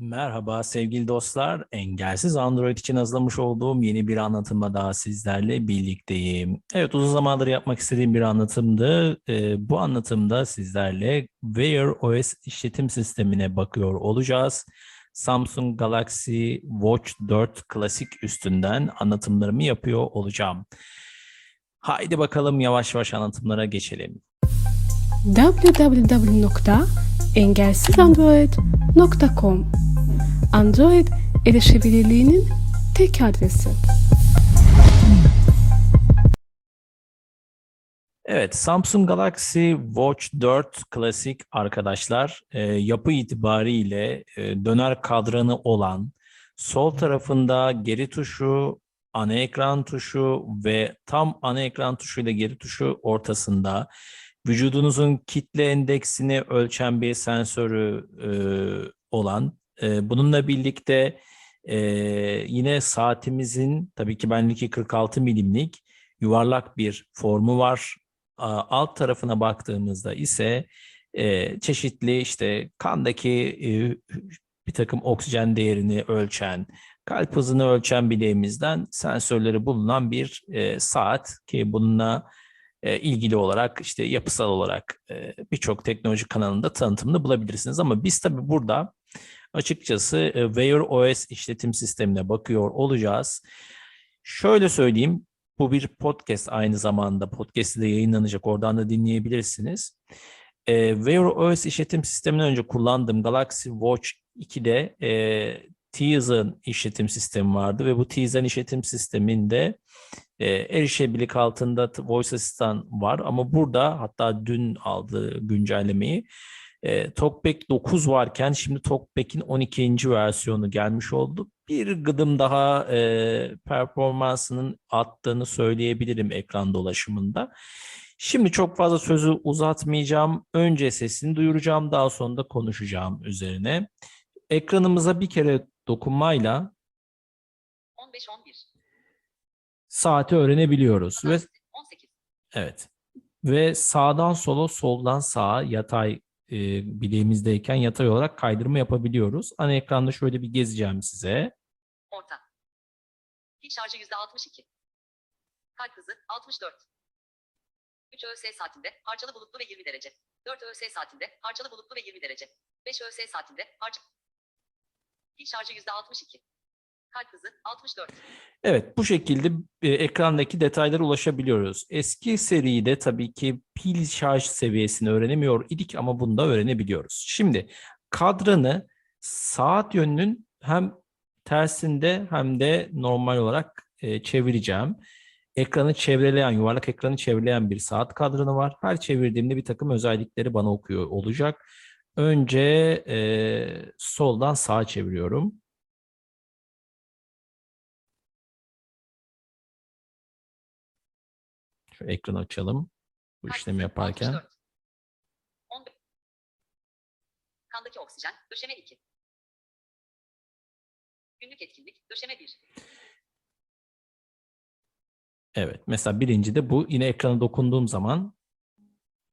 Merhaba sevgili dostlar. Engelsiz Android için hazırlamış olduğum yeni bir anlatımla daha sizlerle birlikteyim. Evet uzun zamandır yapmak istediğim bir anlatımdı. Ee, bu anlatımda sizlerle Wear OS işletim sistemine bakıyor olacağız. Samsung Galaxy Watch 4 Klasik üstünden anlatımlarımı yapıyor olacağım. Haydi bakalım yavaş yavaş anlatımlara geçelim. www.engelsizandroid.com Android erişebilirliğinin tek adresi. Evet, Samsung Galaxy Watch 4 Klasik arkadaşlar e, yapı itibariyle e, döner kadranı olan sol tarafında geri tuşu, ana ekran tuşu ve tam ana ekran tuşuyla geri tuşu ortasında vücudunuzun kitle endeksini ölçen bir sensörü e, olan e, bununla birlikte e, yine saatimizin tabii ki benimki 46 milimlik yuvarlak bir formu var. Alt tarafına baktığımızda ise e, çeşitli işte kandaki e, bir takım oksijen değerini ölçen, kalp hızını ölçen bileğimizden sensörleri bulunan bir saat ki bununla ilgili olarak işte yapısal olarak birçok teknoloji kanalında tanıtımını bulabilirsiniz. Ama biz tabii burada açıkçası e, Wear OS işletim sistemine bakıyor olacağız. Şöyle söyleyeyim, bu bir podcast aynı zamanda podcast'i de yayınlanacak. Oradan da dinleyebilirsiniz. E, Wear OS işletim sisteminden önce kullandığım Galaxy Watch 2'de e, Tizen işletim sistemi vardı ve bu Tizen işletim sisteminde e, erişebilirlik altında Voice Assistant var ama burada hatta dün aldığı güncellemeyi e, TalkBack 9 varken şimdi TalkBack'in 12. versiyonu gelmiş oldu. Bir gıdım daha e, performansının arttığını söyleyebilirim ekran dolaşımında. Şimdi çok fazla sözü uzatmayacağım. Önce sesini duyuracağım, daha sonra da konuşacağım üzerine. Ekranımıza bir kere dokunmayla 15-11. saati öğrenebiliyoruz ve 18. Evet. Ve sağdan sola, soldan sağa yatay e, bileğimizdeyken yatay olarak kaydırma yapabiliyoruz. Ana ekranda şöyle bir gezeceğim size. Orta. Pil şarjı %62. Kalp hızı 64. 3 ÖS saatinde parçalı bulutlu ve 20 derece. 4 ÖS saatinde parçalı bulutlu ve 20 derece. 5 ÖS saatinde parça... Pil şarjı %62. Kalp hızı 64. Evet, bu şekilde e, ekrandaki detaylara ulaşabiliyoruz. Eski seride tabii ki pil şarj seviyesini öğrenemiyor idik ama bunu da öğrenebiliyoruz. Şimdi kadranı saat yönünün hem tersinde hem de normal olarak e, çevireceğim. Ekranı çevreleyen, yuvarlak ekranı çevreleyen bir saat kadranı var. Her çevirdiğimde bir takım özellikleri bana okuyor olacak. Önce e, soldan sağa çeviriyorum. Ekranı açalım. Bu işlemi yaparken. 64. 15. Kandaki oksijen, döşeme 2. Günlük etkinlik, döşeme 1. Evet. Mesela birinci de bu. Yine ekrana dokunduğum zaman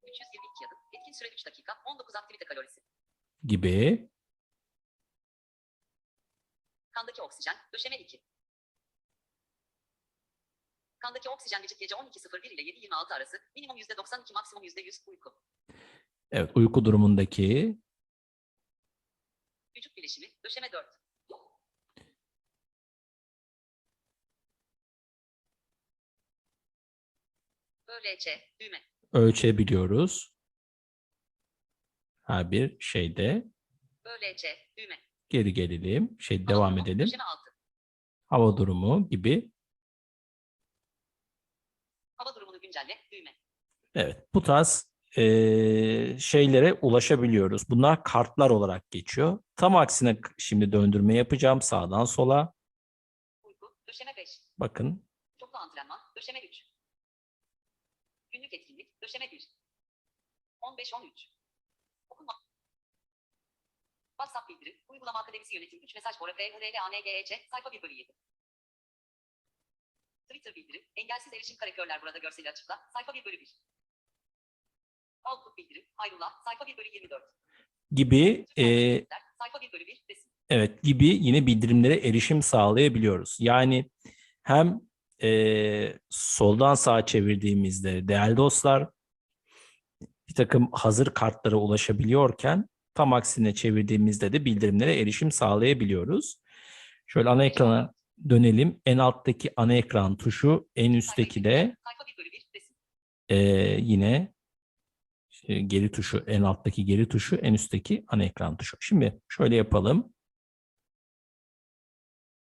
322 adım, etkin süre 3 dakika, 19 aktivite kalorisi. gibi. Kandaki oksijen, döşeme 2. Kandaki oksijen vücut gece 12.01 ile 7.26 arası, minimum %92 maksimum %100 uyku. Evet. Uyku durumundaki. Vücut bileşimi, döşeme 4. ÖLC, düğme. ölçebiliyoruz. Her bir şeyde. ÖLC, düğme. Geri gelelim. Şey Hava devam durumu, edelim. Döşeme 6. Hava durumu gibi. Güncelle, düğme. Evet. Bu tarz eee, şeylere ulaşabiliyoruz. Bunlar kartlar olarak geçiyor. Tam aksine şimdi döndürme yapacağım sağdan sola. Uyku, döşeme 5. Bakın. Çoklu antrenman, döşeme 3. Günlük etkinlik, döşeme 1. 15-13. Okuma. WhatsApp bildirim, uygulama akademisi yönetim 3 mesaj bora FHRL sayfa 1 bölü 7. Twitter bildirim, engelsiz erişim karakörler burada görseli açıkla, sayfa 1 bölü 1. Outlook bildirim, hayrola, sayfa 1 bölü 24. Gibi eee sayfa 1 bölü 1, resim. Evet gibi yine bildirimlere erişim sağlayabiliyoruz. Yani hem eee, soldan sağa çevirdiğimizde değerli dostlar bir takım hazır kartlara ulaşabiliyorken tam aksine çevirdiğimizde de bildirimlere erişim sağlayabiliyoruz. Şöyle ana ekrana dönelim. En alttaki ana ekran tuşu, en üstteki de Sayfa 1 bölü 1 resim. eee, yine e, geri tuşu, en alttaki geri tuşu, en üstteki ana ekran tuşu. Şimdi şöyle yapalım.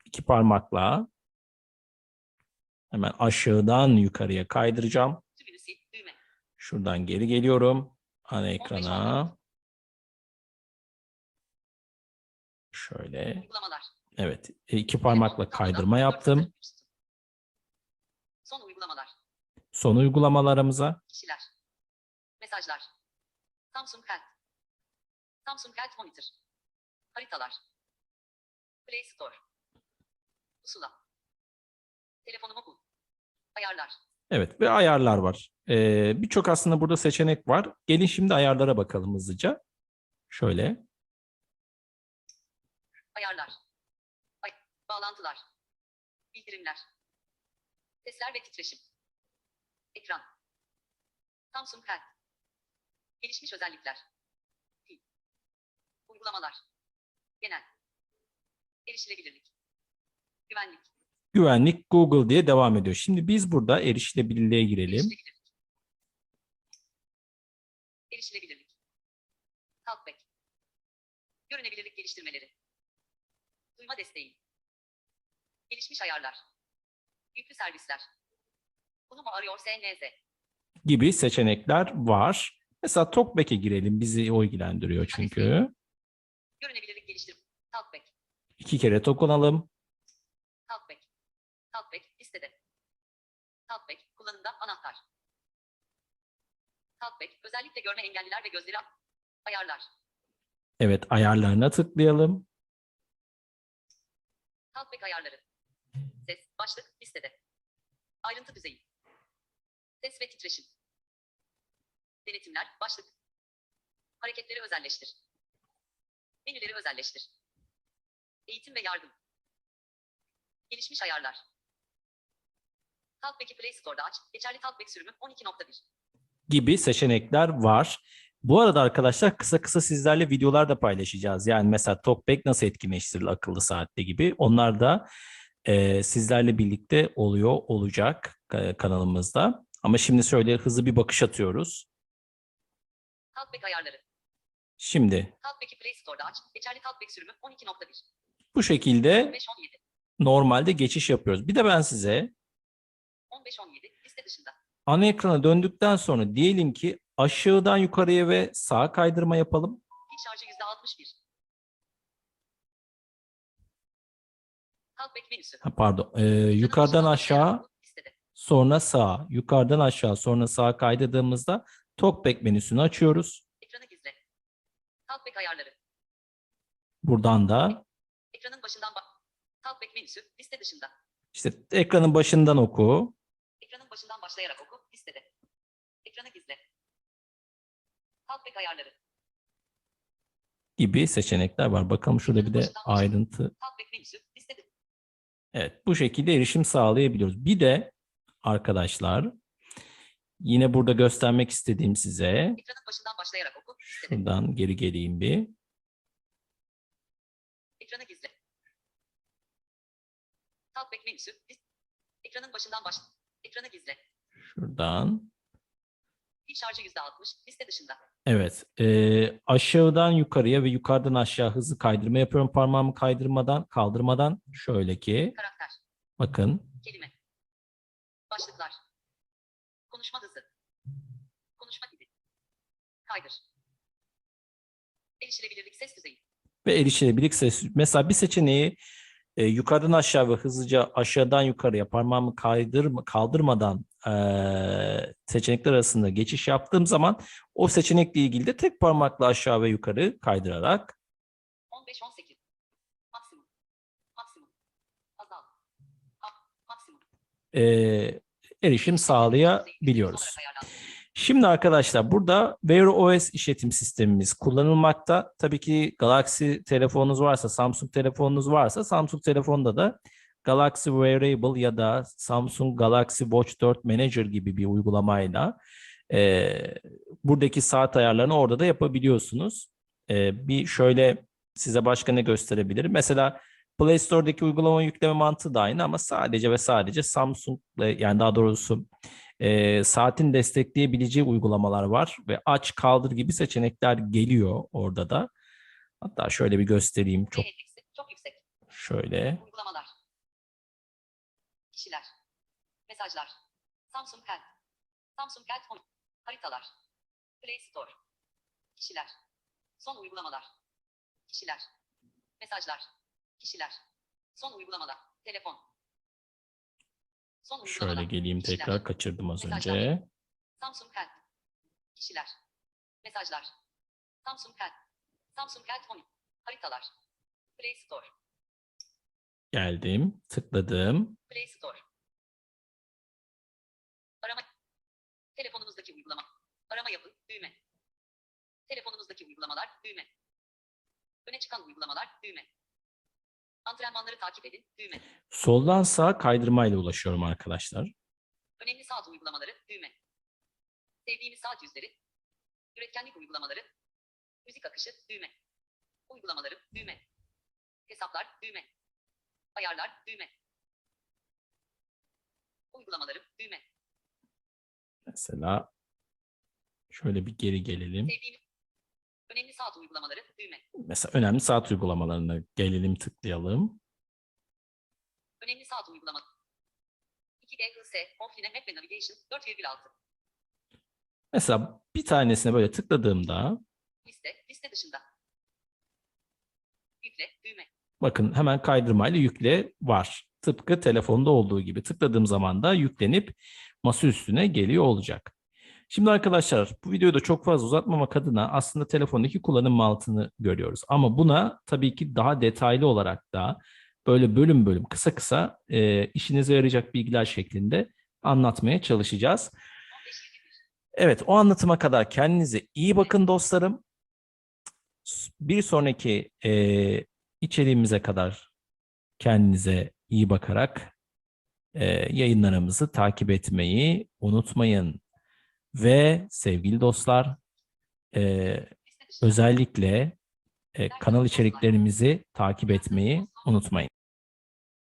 İki parmakla hemen aşağıdan yukarıya kaydıracağım. Şuradan geri geliyorum. Ana ekrana. Şöyle. Uygulamalar. Evet. e, iki parmakla kaydırma yaptım. Son uygulamalar. Son uygulamalarımıza Kişiler. Mesajlar. Samsung Health. Samsung Health Monitor. Haritalar. Play Store. Pusula. Telefonumu bul. Ayarlar. Evet ve ayarlar var. Ee, Birçok aslında burada seçenek var. Gelin şimdi ayarlara bakalım hızlıca. Şöyle. Ayarlar. Bağlantılar. Bildirimler. Sesler ve titreşim. Ekran. Samsung Health. Gelişmiş özellikler. Pil. Uygulamalar. Genel. Erişilebilirlik. Güvenlik. Güvenlik Google diye devam ediyor. Şimdi biz burada erişilebilirliğe girelim. Erişilebilirlik. Erişilebilirlik. Talkback. Görünebilirlik geliştirmeleri. Duyma desteği. Gelişmiş ayarlar. Yüklü servisler. Bunu mu arıyor SNZ? gibi seçenekler var. Mesela TalkBack'e girelim. Bizi o ilgilendiriyor çünkü. Görünebilirlik geliştir. Talkback. İki kere dokunalım. Talkback. Talkback listede. Talkback kullanımda anahtar. Talkback özellikle görme engelliler ve gözleri ayarlar. Evet ayarlarına tıklayalım. Talkback ayarları. Ses, başlık, listede. Ayrıntı düzeyi. Ses ve titreşim. Denetimler, başlık. Hareketleri özelleştir. Menüleri özelleştir. Eğitim ve yardım. Gelişmiş ayarlar. Talkback'i Play Store'da aç. Geçerli Talkback sürümü 12.1. gibi seçenekler var. Bu arada arkadaşlar kısa kısa sizlerle videolar da paylaşacağız. Yani mesela TalkBack nasıl etkinleştirilir akıllı saatte gibi. Onlar da e, sizlerle birlikte oluyor olacak e, kanalımızda. Ama şimdi şöyle hızlı bir bakış atıyoruz. Talkback ayarları. Şimdi Talkback'i Play Store'da aç. Geçerli Talkback sürümü 12.1. bu şekilde 15.17. normalde geçiş yapıyoruz. Bir de ben size 15.17 liste dışında. ana ekrana döndükten sonra diyelim ki aşağıdan yukarıya ve sağa kaydırma yapalım. Pil şarjı Talkback menüsü. Ha, pardon. e, yukarıdan aşağı sonra sağa, yukarıdan aşağı, sonra sağa kaydırdığımızda TalkBack menüsünü açıyoruz. Ekranı gizle. Talkback ayarları. Buradan da Ekranın başından bak. Talkback menüsü liste dışında. işte ekranın başından oku. Ekranın başından başlayarak oku listede. Ekranı gizle. Talkback ayarları. gibi seçenekler var. Bakalım şurada bir de ayrıntı. Talkback menüsü. Evet, bu şekilde erişim sağlayabiliyoruz. Bir de arkadaşlar yine burada göstermek istediğim size Ekranın başından başlayarak oku şuradan geri geleyim bir. Ekranı gizle. Talkback menüsü Ekranın başından baş. Ekranı gizle. Şuradan. Pil şarjı %60 liste dışında. Evet, e, aşağıdan yukarıya ve yukarıdan aşağı hızlı kaydırma yapıyorum parmağımı kaydırmadan, kaldırmadan. Şöyle ki, Karakter. bakın Kelime. Başlıklar. Konuşma hızı. Konuşma dili. Kaydır. Erişilebilirlik ses düzeyi. ve erişilebilirlik ses. Mesela bir seçeneği e, yukarıdan aşağı ve hızlıca aşağıdan yukarıya parmağımı kaydırma, kaldırmadan e, seçenekler arasında geçiş yaptığım zaman o seçenekle ilgili de tek parmakla aşağı ve yukarı kaydırarak 15-18. Maksimum. Maksimum. Azal. Ha, maksimum. e, erişim sağlayabiliyoruz. Şimdi arkadaşlar burada Wear OS işletim sistemimiz kullanılmakta. Tabii ki Galaxy telefonunuz varsa, Samsung telefonunuz varsa Samsung telefonda da Galaxy Wearable ya da Samsung Galaxy Watch 4 Manager gibi bir uygulamayla e, buradaki saat ayarlarını orada da yapabiliyorsunuz. E, bir şöyle size başka ne gösterebilirim? Mesela Play Store'daki uygulama yükleme mantığı da aynı ama sadece ve sadece Samsung yani daha doğrusu e, saatin destekleyebileceği uygulamalar var ve aç kaldır gibi seçenekler geliyor orada da. Hatta şöyle bir göstereyim çok çok yüksek. şöyle. Uygulamalar. Kişiler. Mesajlar. Samsung Health. Samsung Health Home. Haritalar. Play Store. Kişiler. Son uygulamalar. Kişiler. Mesajlar. Kişiler. Son uygulamalar. Telefon. Son uygulamalar. Şöyle geleyim Kişiler. tekrar kaçırdım az Mesajlar. önce. Samsung Health. Kişiler. Mesajlar. Samsung Health. Samsung Health Home. Haritalar. Play Store. Geldim, tıkladım. Play Store. Telefonunuzdaki uygulama. Arama yapın. Düğme. Telefonunuzdaki uygulamalar. Düğme. Öne çıkan uygulamalar. Düğme. Antrenmanları takip edin. Düğme. Soldan sağa kaydırmayla ulaşıyorum arkadaşlar. Önemli saat uygulamaları. Düğme. Sevdiğimiz saat yüzleri. Üretkenlik uygulamaları. Müzik akışı. Düğme. Uygulamaları. Düğme. Hesaplar. Düğme. Ayarlar. Düğme. Uygulamaları. Mesela şöyle bir geri gelelim. Önemli saat uygulamaları. Düğme. Mesela önemli saat uygulamalarına gelelim, tıklayalım. Önemli saat uygulama. 2G hız Offline Map ve Navigation 4,6. Mesela bir tanesine böyle tıkladığımda Liste, liste dışında. Yükle, düğme. bakın hemen kaydırmayla yükle var. Tıpkı telefonda olduğu gibi tıkladığım zaman da yüklenip masa üstüne geliyor olacak. Şimdi arkadaşlar bu videoyu da çok fazla uzatmamak adına aslında telefondaki kullanım mantığını görüyoruz. Ama buna tabii ki daha detaylı olarak da böyle bölüm bölüm kısa kısa e, işinize yarayacak bilgiler şeklinde anlatmaya çalışacağız. 15 21. Evet, o anlatıma kadar kendinize iyi bakın dostlarım. Bir sonraki e, içeriğimize kadar kendinize iyi bakarak e, yayınlarımızı takip etmeyi unutmayın. Ve sevgili dostlar, e, özellikle e, kanal içeriklerimizi takip etmeyi unutmayın.